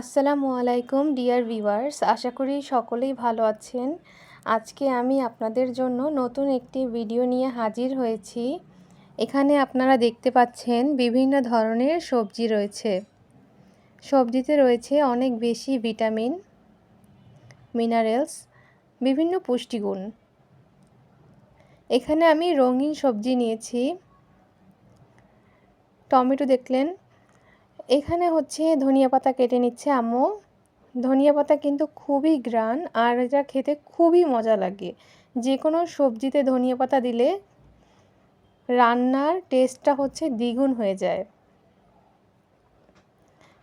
আসসালামু আলাইকুম, dear viewers. আশা করি সকলেই ভালো আছেন। আজকে আমি আপনাদের জন্য নতুন একটি ভিডিও নিয়ে হাজির হয়েছি। এখানে আপনারা দেখতে পাচ্ছেন বিভিন্ন ধরনের সবজি রয়েছে। সবজিতে রয়েছে অনেক বেশি ভিটামিন, মিনারেলস, বিভিন্ন পুষ্টিগুণ। এখানে আমি রঙিন সবজি নিয়েছি। টমেটো দেখলেন এখানে হচ্ছে ধনিয়া পাতা কেটে নিচ্ছে আম্মু। ধনিয়া পাতা কিন্তু খুবই গ্রান আর এটা খেতে খুবই মজা লাগে। যে কোনো সবজিতে ধনিয়া পাতা দিলে রান্নার টেস্টটা হচ্ছে দ্বিগুণ হয়ে যায়।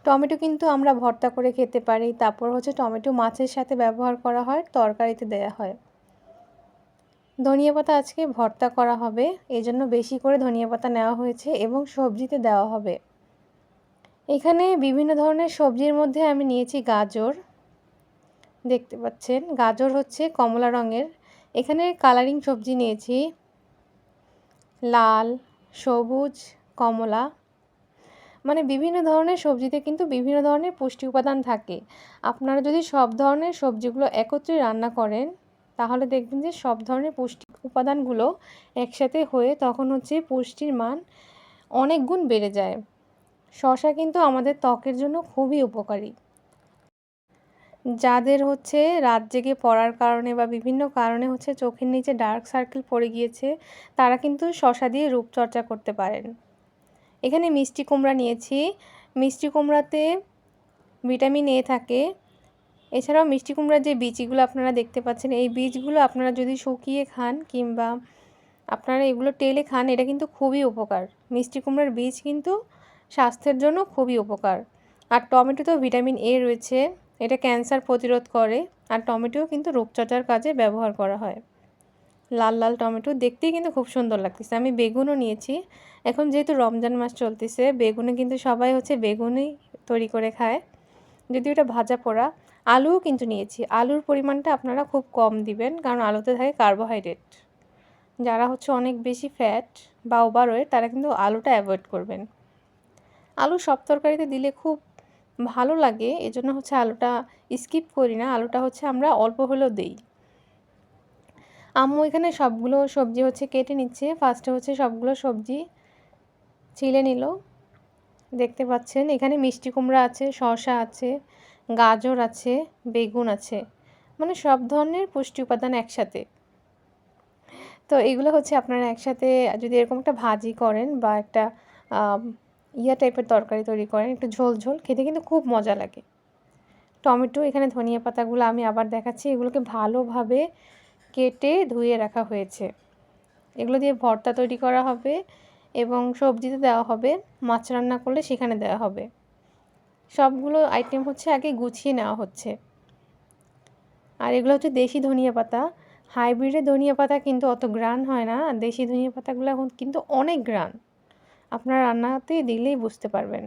টমেটো কিন্তু আমরা ভর্তা করে খেতে পারি, তারপর হচ্ছে টমেটো মাছের সাথে ব্যবহার করা হয়, তরকারিতে দেয়া হয়। ধনিয়া পাতা আজকে ভর্তা করা হবে এই জন্য বেশি করে ধনিয়া পাতা নেওয়া হয়েছে এবং সবজিতে দেওয়া হবে। এখানে বিভিন্ন ধরনের সবজির মধ্যে আমি নিয়েছি গাজর। দেখতে পাচ্ছেন, গাজর হচ্ছে কমলা রঙের। এখানে কালারিং সবজি নিয়েছি। লাল, সবুজ, কমলা। মানে বিভিন্ন ধরনের সবজিতে কিন্তু বিভিন্ন ধরনের পুষ্টি উপাদান থাকে। আপনারা যদি সব ধরনের সবজিগুলো একত্রে রান্না করেন, তাহলে দেখবেন যে সব ধরনের পুষ্টি উপাদানগুলো একসাথে হয়ে তখন হচ্ছে পুষ্টির মান অনেক গুণ বেড়ে যায়। শশা কিন্তু আমাদের ত্বকের জন্য খুবই উপকারী। যাদের হচ্ছে রাত জেগে পড়ার কারণে বা বিভিন্ন কারণে হচ্ছে চোখের নিচে ডার্ক সার্কেল পড়ে গিয়েছে, তারা কিন্তু শশা দিয়ে রূপচর্চা করতে পারেন। এখানে মিষ্টি কুমড়া নিয়েছি। মিষ্টি কুমড়াতে ভিটামিন এ থাকে। এছাড়াও মিষ্টি কুমড়ার যে বীজগুলো আপনারা দেখতে পাচ্ছেন, এই বীজগুলো আপনারা যদি শুকিয়ে খান কিংবা আপনারা এগুলো টেলে খান, এটা কিন্তু খুবই উপকার। মিষ্টি কুমড়ার বীজ কিন্তু স্বাস্থ্যের জন্য খুবই উপকার। আর টমেটোতেও ভিটামিন এ রয়েছে, এটা ক্যান্সার প্রতিরোধ করে, আর টমেটো কিন্তু রূপচর্চার কাজে ব্যবহার করা হয়। লাল লাল টমেটো দেখতেই কিন্তু খুব সুন্দর লাগতেছে। আমি বেগুনও নিয়েছি। এখন যেহেতু রমজান মাস চলতেছে, বেগুনে কিন্তু সবাই হচ্ছে বেগুনই তৈরি করে খায়। যদি ওটা ভাজা পোড়া, আলুও কিন্তু নিয়েছি। আলুর পরিমাণটা আপনারা খুব কম দিবেন, কারণ আলুতে থাকে কার্বোহাইড্রেট। যারা হচ্ছে অনেক বেশি ফ্যাট বা ওভারওয়েট তারা কিন্তু আলুটা অ্যাভয়েড করবেন। আলু সব তরকারিতে দিলে খুব ভালো লাগে, এজন্য হচ্ছে আলুটা স্কিপ করি না, আলুটা হচ্ছে আমরা অল্প হলেও দিই। আম্মু এখানে সবগুলো সবজি হচ্ছে কেটে নিচ্ছে ফার্স্টে হচ্ছে সবগুলো সবজি ছিলে নিল। দেখতে পাচ্ছেন, এখানে মিষ্টি কুমড়া আছে, শসা আছে, গাজর আছে, বেগুন আছে মানে সব ধরনের পুষ্টি উপাদান একসাথে। তো এগুলো হচ্ছে আপনারা একসাথে যদি এরকম একটা ভাজি করেন বা একটা ইয়া টাইপের তরকারি তৈরি করেন, একটু ঝোল ঝোল, খেতে কিন্তু খুব মজা লাগে। টমেটো, এখানে ধনিয়া পাতাগুলো আমি আবার দেখাচ্ছি, এগুলোকে ভালোভাবে কেটে ধুয়ে রাখা হয়েছে। এগুলো দিয়ে ভর্তা তৈরি করা হবে এবং সবজিতে দেওয়া হবে, মাছ রান্না করলে সেখানে দেওয়া হবে। সবগুলো আইটেম হচ্ছে আগে গুছিয়ে নেওয়া হচ্ছে। আর এগুলো হচ্ছে দেশি ধনিয়া পাতা। হাইব্রিডের ধনিয়া পাতা কিন্তু অত গ্রান হয় না, আর দেশি ধনিয়া পাতাগুলো এখন কিন্তু অনেক গ্রান। আপনার রান্নাতে দিলেই বুঝতে পারবেন।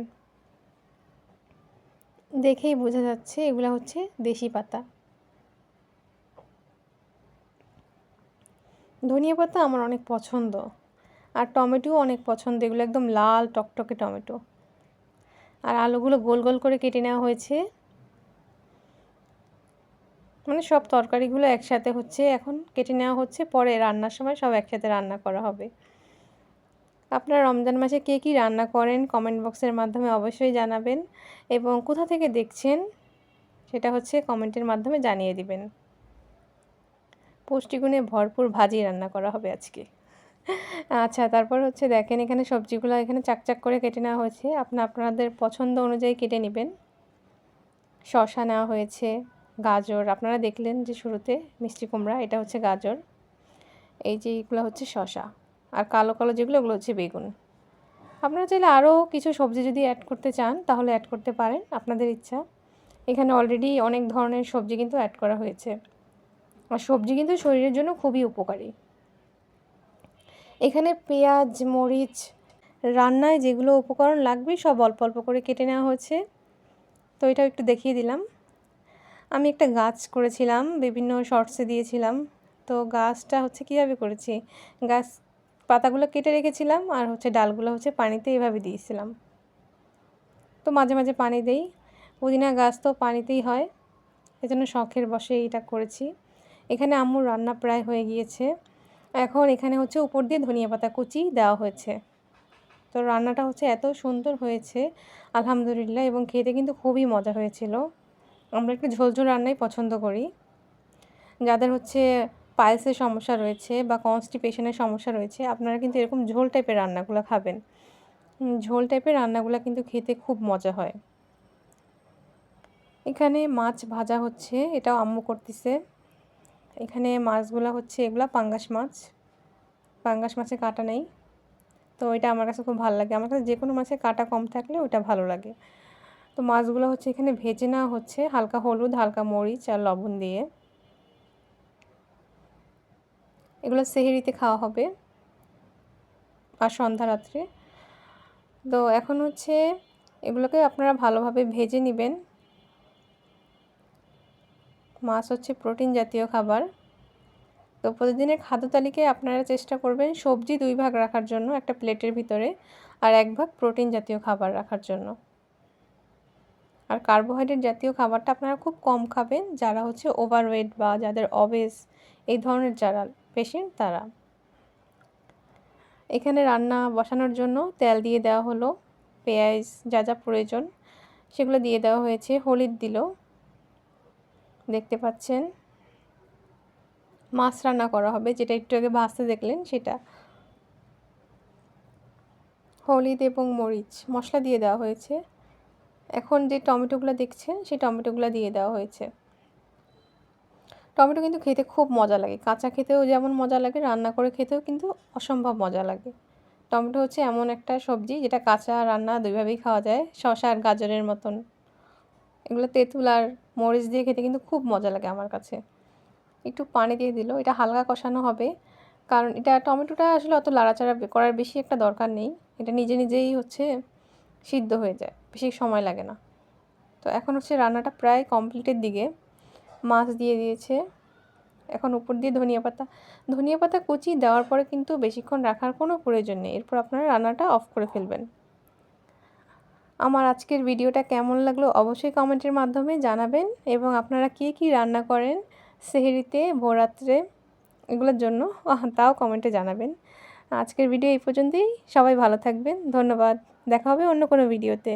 দেখেই বোঝা যাচ্ছে এগুলো হচ্ছে দেশি পাতা। ধনিয়া পাতা আমার অনেক পছন্দ, আর টমেটোও অনেক পছন্দ, এগুলো একদম লাল টকটকে টমেটো। আর আলুগুলো গোল গোল করে কেটে নেওয়া হয়েছে। মানে সব তরকারিগুলো একসাথে হচ্ছে, এখন কেটে নেওয়া হচ্ছে, পরে রান্নার সময় সব একসাথে রান্না করা হবে। আপনারা রমজান মাসে কে কী রান্না করেন কমেন্ট বক্সের মাধ্যমে অবশ্যই জানাবেন এবং কোথা থেকে দেখছেন সেটা হচ্ছে কমেন্টের মাধ্যমে জানিয়ে দিবেন। পুষ্টিগুণে ভরপুর ভাজি রান্না করা হবে আজকে। আচ্ছা তারপর হচ্ছে দেখেন এখানে সবজিগুলো এখানে চাকচাক করে কেটে নেওয়া হয়েছে। আপনি, আপনাদের পছন্দ অনুযায়ী কেটে নেবেন। শশা নেওয়া হয়েছে, গাজর, আপনারা দেখলেন যে শুরুতে মিষ্টি কুমড়া, এটা হচ্ছে গাজর। এই যে এইগুলো হচ্ছে শশা আর কালো কালো যেগুলো, ওগুলো হচ্ছে বেগুন। আপনারা চাইলে আরও কিছু সবজি যদি অ্যাড করতে চান, তাহলে অ্যাড করতে পারেন, আপনাদের ইচ্ছা। এখানে অলরেডি অনেক ধরনের সবজি কিন্তু অ্যাড করা হয়েছে। আর সবজি কিন্তু শরীরের জন্য খুবই উপকারী। এখানে পেঁয়াজ, মরিচ, রান্নায় যেগুলো উপকরণ লাগবে, সব অল্প অল্প করে কেটে নেওয়া হয়েছে। তো এটাও একটু দেখিয়ে দিলাম। আমি একটা গাছ করেছিলাম, বিভিন্ন শর্টসে দিয়েছিলাম। তো গাছটা হচ্ছে কীভাবে করেছি? গাছ পাতাগুলো কেটে রেখেছিলাম আর হচ্ছে ডালগুলো হচ্ছে পানিতে এভাবে দিয়েছিলাম। তো মাঝে মাঝে পানি দেই। পুদিনা গাছ তো পানিতেই হয়, এজন্য শখের বসে এটা করেছি। এখানে আম্মুর রান্না প্রায় হয়ে গিয়েছে। এখন এখানে হচ্ছে উপর দিয়ে ধনিয়া পাতা কুচি দেওয়া হয়েছে। তো রান্নাটা হচ্ছে এত সুন্দর হয়েছে, আলহামদুলিল্লাহ, এবং খেতে কিন্তু খুবই মজা হয়েছিল। আমরা একটু ঝোলঝোল রান্নাই পছন্দ করি। যাদের হচ্ছে পাইলসের সমস্যা রয়েছে বা কনস্টিপেশনের সমস্যা রয়েছে, আপনারা কিন্তু এরকম ঝোল টাইপের রান্নাগুলো খাবেন। ঝোল টাইপের রান্নাগুলো কিন্তু খেতে খুব মজা হয়। এখানে মাছ ভাজা হচ্ছে, এটাও আম্মু করতেছে। এখানে মাছগুলো হচ্ছে, এগুলা পাঙ্গাস মাছ। পাঙ্গাস মাছে কাটা নেই। তো এটা আমার কাছে খুব ভালো লাগে। আমার কাছে যে কোনো মাছে কাটা কম থাকলে ওটা ভালো লাগে। তো মাছগুলো হচ্ছে এখানে ভেজে নেওয়া হচ্ছে, হালকা হলুদ, হালকা মরিচ আর লবণ দিয়ে। এগুলো সেহেরিতে খাওয়া হবে আর সন্ধ্যা রাত্রে। তো এখন হচ্ছে এগুলোকে আপনারা ভালোভাবে ভেজে নেবেন। মাছ হচ্ছে প্রোটিন জাতীয় খাবার। তো প্রতিদিনের খাদ্য তালিকায় আপনারা চেষ্টা করবেন সবজি দুই ভাগ রাখার জন্য একটা প্লেটের ভিতরে আর এক ভাগ প্রোটিন জাতীয় খাবার রাখার জন্য। আর কার্বোহাইড্রেট জাতীয় খাবারটা আপনারা খুব কম খাবেন যারা হচ্ছে ওভারওয়েট বা যাদের অবেস এই ধরনের যারা পেশেন্ট তারা। এখানে রান্না বসানোর জন্য তেল দিয়ে দেওয়া হলো, পেঁয়াজ, যা যা প্রয়োজন সেগুলো দিয়ে দেওয়া হয়েছে, হলুদ দিল। দেখতে পাচ্ছেন, মাছ রান্না করা হবে, যেটা একটু আগে ভাজতে দেখলেন সেটা। হলুদ এবং মরিচ, মশলা দিয়ে দেওয়া হয়েছে। এখন যে টমেটোগুলো দেখছেন, সেই টমেটোগুলো দিয়ে দেওয়া হয়েছে। টমেটো কিন্তু খেতে খুব মজা লাগে। কাঁচা খেতেও যেমন মজা লাগে, রান্না করে খেতেও কিন্তু অসম্ভব মজা লাগে। টমেটো হচ্ছে এমন একটা সবজি যেটা কাঁচা রান্না দুইভাবেই খাওয়া যায় শশা আর গাজরের মতন। এগুলো তেঁতুল আর মরিচ দিয়ে খেতে কিন্তু খুব মজা লাগে আমার কাছে। একটু পানি দিয়ে দিল এটা হালকা কষানো হবে, কারণ এটা টমেটোটা আসলে অত লাড়াচাড়া করার বেশি একটা দরকার নেই। এটা নিজে নিজেই হচ্ছে সিদ্ধ হয়ে যায়, বেশি সময় লাগে না। তো এখন হচ্ছে রান্নাটা প্রায় কমপ্লিটের দিকে। মাছ দিয়ে দিয়েছে। এখন উপর দিয়ে ধনিয়া পাতা। ধনিয়া পাতা কুচি দেওয়ার পরে কিন্তু বেশিক্ষণ রাখার কোনো প্রয়োজন নেই। এরপর আপনারা রান্নাটা অফ করে ফেলবেন। আমার আজকের ভিডিওটা কেমন লাগল অবশ্যই কমেন্টের মাধ্যমে জানাবেন এবং আপনারা কে কী রান্না করেন সেহেরিতে ভোরাত্রে এগুলোর জন্য তাও কমেন্টে জানাবেন। আজকের ভিডিও এই পর্যন্তই। সবাই ভালো থাকবেন। ধন্যবাদ। দেখা হবে অন্য কোনো ভিডিওতে